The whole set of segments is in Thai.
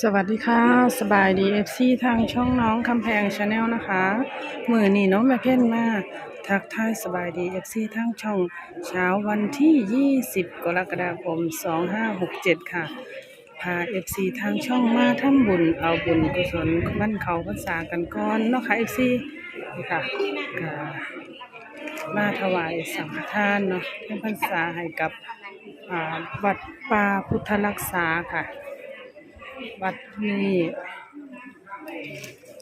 สวัสดีค่ะ สบายดีเอฟซีทางช่องน้องคำแพงชาแนลนะคะ มือนี่น้องแม่เพ่นมา ทักทายสบายดีเอฟซีทางช่อง เช้าวันที่ 20 กรกฎาคม 2567 ค่ะ พาเอฟซีทางช่องมาทำบุญ เอาบุญกุศลบ้านเขาพรรษากันก่อนเนาะค่ะเอฟซีนี่ค่ะกมาถวายสังฆทานเนาะเพื่อพรรษาให้กับอ่าวัดป่าพุทธรักษาค่ะ วัดนี้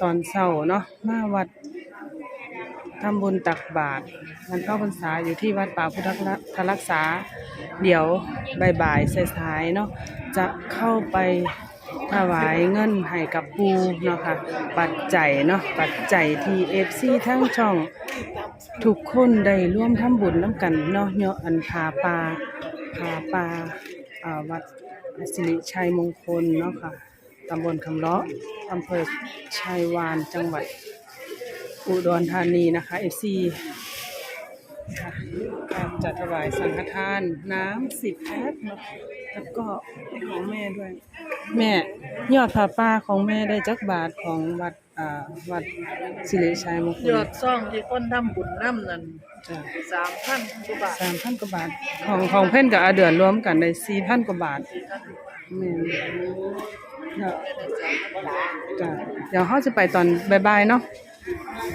ตอนเช้าเนาะมาวัดทำบุญตักบาตรมันเข้าพรรษาอยู่ที่วัดป่าพุทธรักษา เดี๋ยวบ่ายๆสายๆเนาะจะเข้าไปถวายเงินให้กับปูเนาะค่ะ ปัจจัยเนาะปัจจัยที่เอฟซีทั้งช่อง ทุกคนได้ร่วมทำบุญน้ำกันเนาะเนาะอันพาปลาพาปลาอ่าวัด สิริชัยมงคลเนาะค่ะตำบลคำเลาะอำเภอชัยวานจังหวัดอุดรธานีนะคะเอฟซีค่ะการจัดถวายสังฆทานน้ำสิบแพ็คเนาะแล้วก็ของแม่ด้วย แม่ยอดผ้าป่าของแม่ได้จักบาทของวัดอ่าวัดสิริชัยมงคล ยอดซ่องที่คนทำบุญน้ำนั่น จ้ะสามพันกว่าบาทสามพันกว่าบาท ของของเพ่นกับอาเดือนรวมกันได้สี่พันกว่าบาทแม่นเนาะจ้ะเดี๋ยวเขาจะไปตอนบ่ายๆเนาะ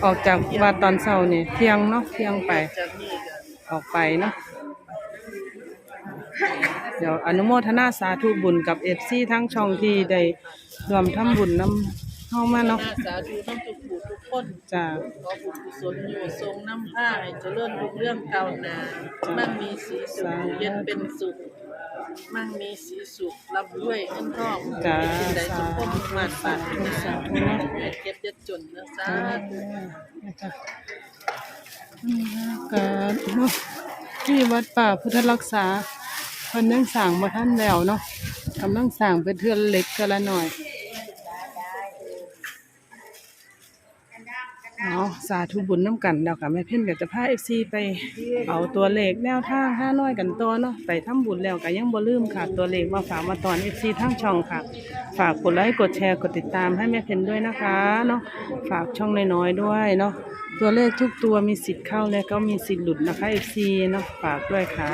ออกจากวัดตอนเช้านี่เที่ยงเนาะเที่ยงไป จากนี่ก็ออกไปเนาะ เดี๋ยวอนุโมทนาสาธุบุญกับเอฟซีทั้งช่องที่ได้รวมทำบุญน้ำเข้ามาเนาะ น่าสาธุทั้งทุก คนจ้ะขอบุญกุศลอยู่ทรงน้ำผ้าให้เจริญรุ่งเรื่องเก่าวหนามั่งมีสีสุขเย็นเป็นสุข มั่งมีสีสุขรับด้วยเงินทองจ้ะสิ่งใดสมพงษ์มาตรปรารถนาสาธุเนาะอย่าเก็บอย่าจนนะสาธุจ้ะอืมก็เนาะที่วัดป่าพุทธรักษาเพิ่นยังสร้างบ่ทันแล้วเนาะกำลังสร้างเป็นเทือนเล็กเทือนละหน่อย เอาสาธุบุญน้ำกันเดี๋ยวค่ะแม่เพ่นก็จะพา FC ไปเอาตัวเลขแนวท่าห้าน้อยกันตัวเนาะไปทำบุญแล้วก็ยังบ่ลืมค่ะ ตัวเลขมาฝากมาตอน FC ทั้งช่องค่ะ ฝากกดไลค์กดแชร์กดติดตามให้แม่เพนด้วยนะคะเนาะฝากช่องน้อยๆด้วยเนาะตัวเลขทุกตัวมีสิทธิ์เข้าและก็มีสิทธิ์หลุดนะคะ FC เนาะฝากด้วยค่ะ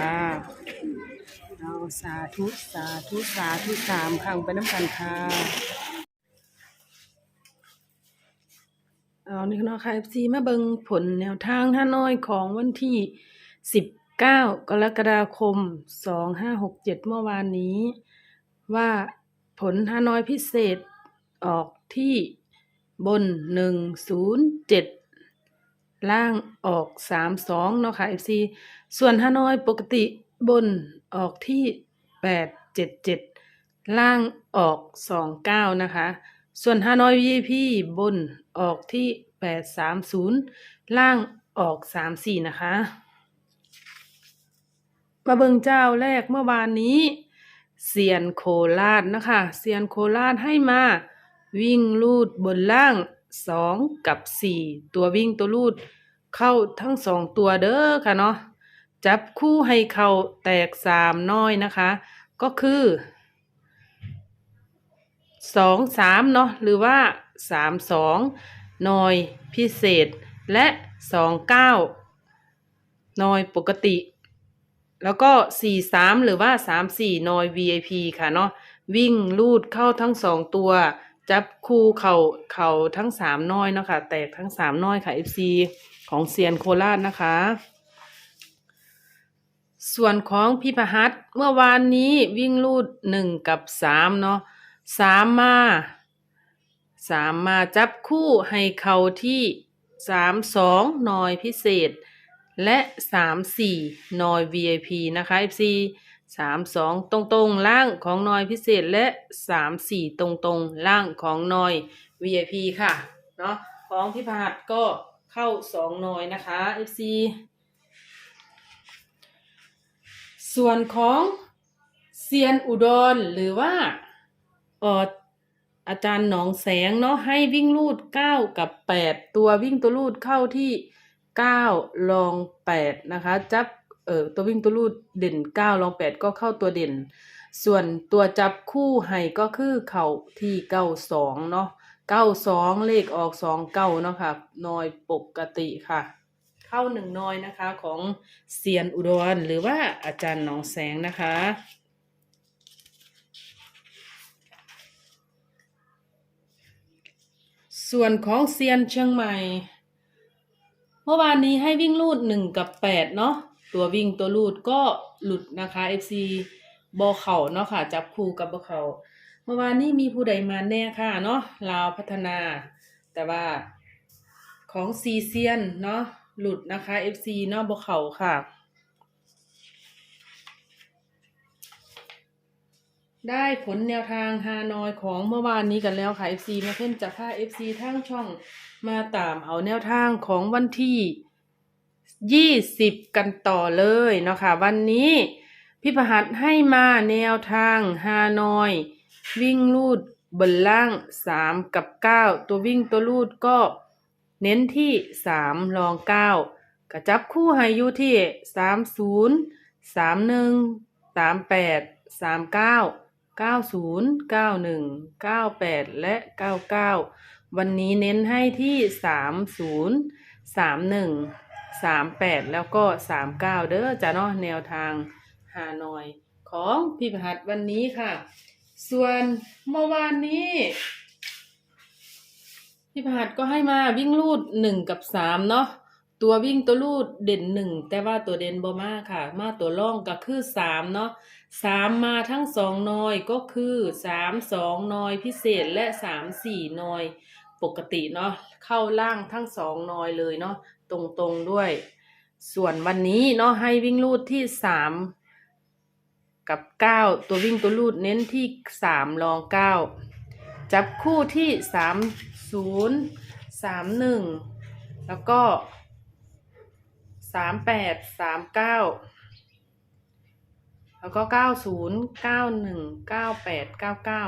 เอาสาธุสาธุสาธุสามครั้งไปน้ำกันค่ะ เอานี่เนาะค่ะ FC มาเบิงผลแนวทางท่าน้อยของวันที่ 19 กรกฎาคม 2567 เมื่อวานนี้ ว่าผลฮานอยพิเศษออกที่บนหนึ่งศูนย์เจ็ดล่างออกสามสองเนาะค่ะ FC ส่วนฮานอยปกติบนออกที่แปดเจ็ดเจ็ดล่างออกสองเก้านะคะ ส่วนฮานอย VIP บนออกที่แปดสามศูนย์ล่างออกสามสี่นะคะ มาเบิงเจ้าแรกเมื่อวานนี้เซียนโคราชนะคะเซียนโคราชให้มาวิ่งลูดบนล่างสองกับสี่ตัววิ่งตัวลูดเข้าทั้งสองตัวเด้อค่ะเนาะจับคู่ให้เขาแตกสามน้อยนะคะ ก็คือ สองสามเนาะหรือว่าสามสองหน่อยพิเศษ และสองเก้าหน่อยปกติ แล้วก็สี่สามหรือว่าสามสี่นอย VIP ค่ะเนาะวิ่งลูดเข้าทั้งสองตัว จับคู่เข่าเข่าทั้งสามน้อยเนาะค่ะแตกทั้งสามน้อยค่ะ FC ของเซียนโคราชนะคะ ส่วนของพี่พหัสเมื่อวานนี้วิ่งลูดหนึ่งกับสามเนาะ สามมาสามมาจับคู่ให้เขาที่สามสองนอยพิเศษ และสามสี่นอย VIP นะคะ FC สามสองตรงตรงๆล่างของนอยพิเศษและสามสี่ตรงตรงๆ ล่างของนอย VIP ค่ะ เนาะของพี่พหัสก็เข้าสองนอยนะคะ FC ส่วนของเซียนอุดรหรือว่า เอออาจารย์หนองแสงเนาะให้วิ่งลูดเก้ากับแปดตัววิ่งตัวลูดเข้าที่เก้าลองแปดนะคะ จับเอ่อตัววิ่งตัวลูดเด่นเก้าลองแปดก็เข้าตัวเด่น ส่วนตัวจับคู่ให้ก็คือเข่าที่เก้าสองเนาะเก้าสองเลขออกสองเก้าเนาะค่ะนอยปกติค่ะ เข้าหนึ่งนอยนะคะของเซียนอุดรหรือว่าอาจารย์หนองแสงนะคะ ส่วนของเซียนเชียงใหม่ เมื่อวานนี้ให้วิ่งลูดหนึ่งกับแปดเนาะตัววิ่งตัวลูดก็หลุดนะคะ FC บอเข่าเนาะค่ะ จับคู่กับบอเข่าเมื่อวานนี้มีผู้ใดมาแน่ค่ะเนาะลาวพัฒนา แต่ว่าของซีเซียนเนาะหลุดนะคะ FC เนาะบอเข่าค่ะ ได้ผลแนวทางฮานอยของเมื่อวานนี้กันแล้วค่ะ FC ม่เพ่นจะพา FC ทั้งช่องมาตามเอาแนวทางของวันที่ 20 กันต่อเลยเนาะค่ะ วันนี้พี่ประหัสให้มาแนวทางฮานอย วิ่งลูดบนล่าง 3 กับ 9 ตัววิ่งตัวลูดก็เน้นที่ 3 รอง 9 กระจับคู่ให้อยู่ที่ 30 31 38 39 90 91 98 และ 99 วันนี้เน้นให้ที่ 30 31 38 แล้วก็ 39 เด้อจ้ะเนาะแนวทางฮานอย ของพี่ประหัสวันนี้ค่ะ ส่วนเมื่อวานนี้พี่ประหัสก็ให้มาวิ่งลูด 1 กับ 3 เนาะ ตัววิ่งตัวลูดเด่น1แต่ว่าตัวเด่นบ่มาค่ะ มาตัวร่องก็คือ3เนาะสามมาทั้งสองนอยก็คือสามสองนอยพิเศษและสามสี่นอย ปกติเนาะเข้าล่างทั้งสองนอยเลยเนาะตรงๆด้วย ส่วนวันนี้เนาะให้วิ่งลูดที่สามกับเก้าตัววิ่งตัวลูดเน้นที่สามรองเก้าจับคู่ที่สามศูนย์สามหนึ่งแล้วก็ สามแปดสามเก้าแล้วก็90 91 98 99เก้าหนึ่งเก้าแปดเก้าเก้า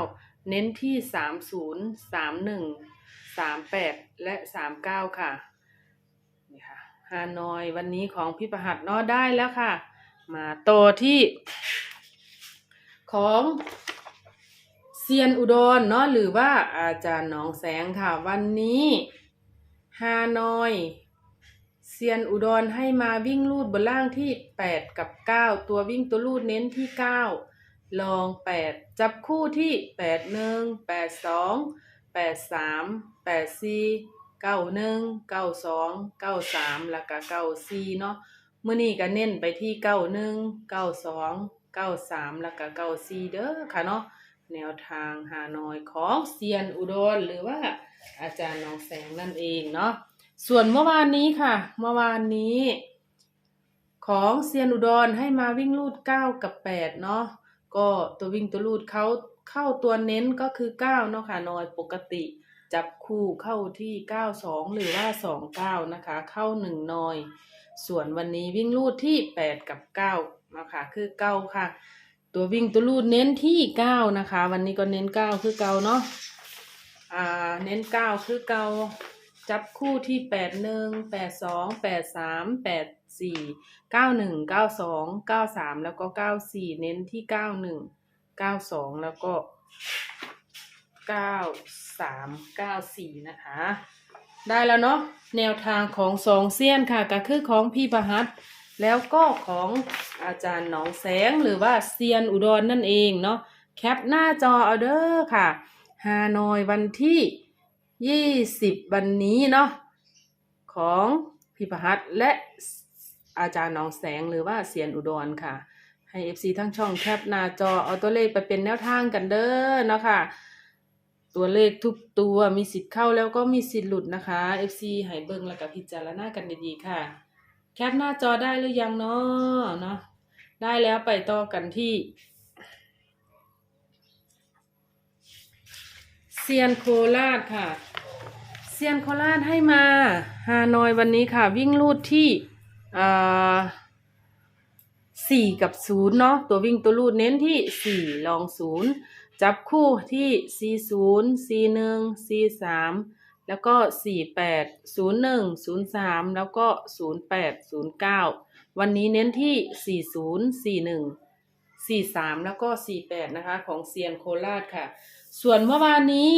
เน้นที่30 31 38แปดและ39ค่ะนี่ค่ะฮานอยวันนี้ของพี่ประหัดเนอได้แล้วค่ะ มาต่อที่ ของเซียนอุดรเนาะหรือว่าอาจารย์หนองแสงค่ะ วันนี้ฮานอย เซียนอุดรให้มาวิ่งลูดบนล่างที่ 8 กับ 9 ตัววิ่งตัวลูดเน้นที่ 9 ลอง 8 จับคู่ที่ 8 1 8 2 8 3 8 4 9 1 9 2 9 3 แล้วก็9 4 เนาะมื้อนี้ก็เน้นไปที่ 9 1 9 2 9 3 แล้วก็9 4 เด้อค่ะเนาะแนวทางฮาหน่อยของเซียนอุดรหรือว่าอาจารย์หนองแสงนั่นเองเนาะ ส่วนเมื่อวานนี้ค่ะ เมื่อวานนี้ ของเซียนอุดรให้มาวิ่งลูดเก้ากับแปดเนาะก็ตัววิ่งตัวลูดเขาเข้าตัวเน้นก็คือเก้าเนาะค่ะนอยปกติจับคู่เข้าที่เก้าสองหรือว่าสองเก้านะคะ เข้าหนึ่งนอย ส่วนวันนี้วิ่งลูดที่แปดกับเก้านะคะ คือเก้าค่ะ ตัววิ่งตัวลูดเน้นที่เก้านะคะ วันนี้ก็เน้นเก้าคือเก้าเนาะอ่าเน้นเก้าคือเก้า จับคู่ที่แปดหนึ่งแปดสองแปดสามแปดสี่เก้าหนึ่งเก้าสองเก้าสามแล้วก็เก้าสี่เน้นที่เก้าหนึ่งเก้าสองแล้วก็เก้าสามเก้าสี่นะคะ ได้แล้วเนาะแนวทางของสองเซียนค่ะ ก็คือของพี่ประหัตแล้วก็ของอาจารย์หนองแสงหรือว่าเซียนอุดรนั่นเองเนาะแคปหน้าจอเอาเด้อค่ะฮานอยวันที่ ยี่สิบวันนี้เนาะของพี่ประหัตและอาจารย์หนองแสงหรือว่าเสียนอุดรค่ะ ให้ FC ทั้งช่องแคปหน้าจอเอาตัวเลขไปเป็นแนวทางกันเด้อเนาะค่ะ ตัวเลขทุกตัวมีสิทธิ์เข้าแล้วก็มีสิทธิ์หลุดนะคะ FC ให้เบิ่งแล้วก็พิจารณากันดีๆค่ะ แคปหน้าจอได้หรือยังเนาะเนาะได้แล้วไปต่อกันที่ เซียนโคราชค่ะ เซียนโคราชให้มาฮานอยวันนี้ค่ะ วิ่งลูดที่อ่าสี่กับศูนย์เนาะตัววิ่งตัวลูดเน้นที่สี่ลองศูนย์จับคู่ที่สี่ศูนย์สี่หนึ่งสี่สามแล้วก็สี่แปดศูนย์หนึ่งศูนย์สามแล้วก็ศูนย์แปดศูนย์เก้าวันนี้เน้นที่สี่ศูนย์สี่หนึ่งสี่สามแล้วก็สี่แปดนะคะ ของเซียนโคราชค่ะ ส่วนเมื่อวานนี้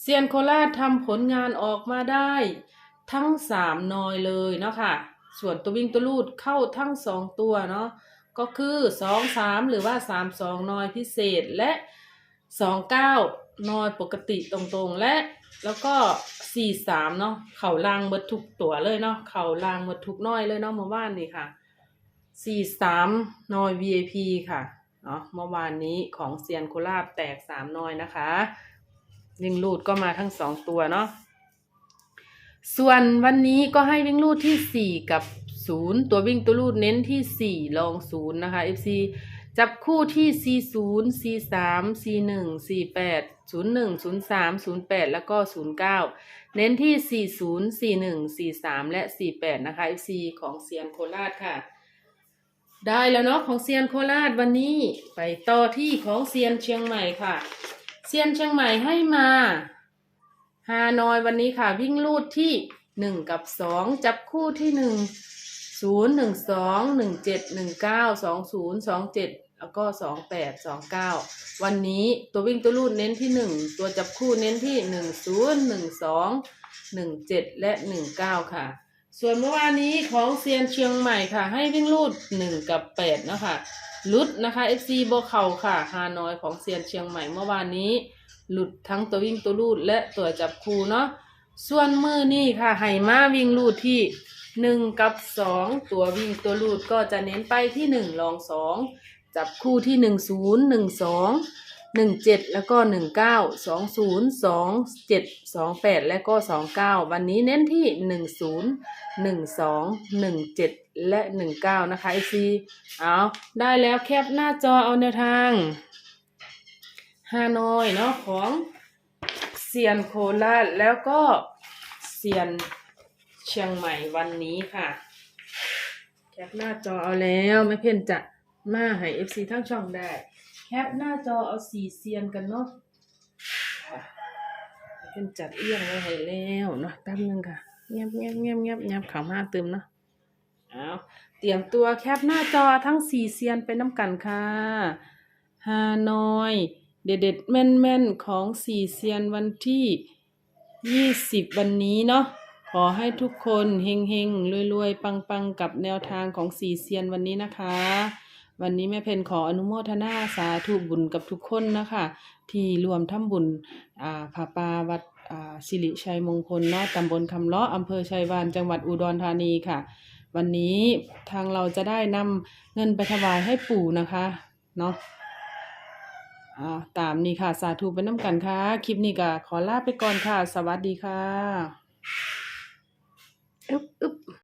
เซียนโคราชทำผลงานออกมาได้ทั้งสามนอยเลยเนาะค่ะ ส่วนตัววิ่งตัวลูดเข้าทั้งสองตัวเนาะก็คือสองสามหรือว่าสามสองนอยพิเศษและสองเก้านอยปกติตรงๆและแล้วก็สี่สามเนาะเข่าลางเบิดทุกตัวเลยเนาะเข่าลางเบิดทุกน้อยเลยเนาะเมื่อวานนี้ค่ะสี่สามนอย VIP ค่ะ เนาะเมื่อวานนี้ของเซียนโคราชแตกสามนอยนะคะวิ่งลูดก็มาทั้งสองตัวเนาะส่วนวันนี้ก็ให้วิ่งลูดที่สี่กับศูนย์ตัววิ่งตัวลูดเน้นที่สี่ลองศูนย์นะคะ FC จับคู่ที่ C ศูนย์ C สาม C หนึ่ง C แปดศูนย์หนึ่งศูนย์สามศูนย์แปดแล้วก็ศูนย์เก้าเน้นที่ 4 0 4 1 4 3 และ 48 นะคะ FC ของเซียนโคราชค่ะ ได้แล้วเนาะของเซียนโคราชวันนี้ไปต่อที่ของเซียนเชียงใหม่ค่ะเซียนเชียงใหม่ให้มาฮานอยวันนี้ค่ะ วิ่งลูดที่หนึ่งกับสองจับคู่ที่หนึ่งศูนย์หนึ่งสองหนึ่งเจ็ดหนึ่งเก้าสองศูนย์สองเจ็ดแล้วก็สองแปดสองเก้าวันนี้ตัววิ่งตัวลูดเน้นที่หนึ่งตัวจับคู่เน้นที่หนึ่งศูนย์หนึ่งสองหนึ่งเจ็ดและหนึ่งเก้าค่ะ ส่วนเมื่อวานนี้ของเซียนเชียงใหม่ค่ะ ให้วิ่งลูดหนึ่งกับแปดนะคะลุดนะคะ FC โบเข่าค่ะฮานอยของเซียนเชียงใหม่เมื่อวานนี้ หลุดทั้งตัววิ่งตัวลูดและตัวจับคู่เนาะส่วนมือนี่ค่ะไห่มาวิ่งลูดที่หนึ่งกับสองตัววิ่งตัวลูดก็จะเน้นไปที่หนึ่งลองสองจับคู่ที่หนึ่งศูนย์หนึ่งสอง หนึ่งเจ็ดแล้วก็หนึ่งเก้าสองศูนย์สองเจ็ดสองแปดและก็สองเก้าวันนี้เน้นที่หนึ่งศูนย์หนึ่งสองหนึ่งเจ็ดและหนึ่งเก้านะคะไอซีเอาได้แล้วแคปหน้าจอเอาแนวทางฮานอยเนาะของเซียนโคราชแล้วก็เซียนเชียงใหม่วันนี้ค่ะ แคปหน้าจอเอาแล้วไม่เพ่นจะมาให้ FC ทั้งช่องได้ แคปหน้าจอเอาสี่เซียนกันเนาะเพ่นจัดเอี้ยงไว้ให้แล้วเนาะแป๊บนึงค่ะเงียบเงียบเงียบเงียบเงียบข่าวมาเติมเนาะเอาเตรียมตัวแคปหน้าจอทั้งสี่เซียนไปน้ำกันค่ะฮานอย เด็ดเด็ดแม่นแม่นของสี่เซียนวันที่ยี่สิบวันนี้เนาะขอให้ทุกคนเฮงเฮงรวยรวยปังปังกับแนวทางของสี่เซียนวันนี้นะคะ วันนี้แม่เพนขออนุโมทนาสาธุบุญกับทุกคนนะคะ ที่รวมทำบุญอ่าผาปาวัดอ่าสิริชัยมงคลเนาะตำบลคำเลาะอำเภอชัยวานจังหวัดอุดรธานีค่ะ วันนี้ทางเราจะได้นำเงินไปถวายให้ปู่นะคะเนาะอ่าตามนี้ค่ะ สาธุไปน้ำกันค่ะ คลิปนี้ก็ขอลาไปก่อนค่ะ สวัสดีค่ะอุ๊บอุ๊บ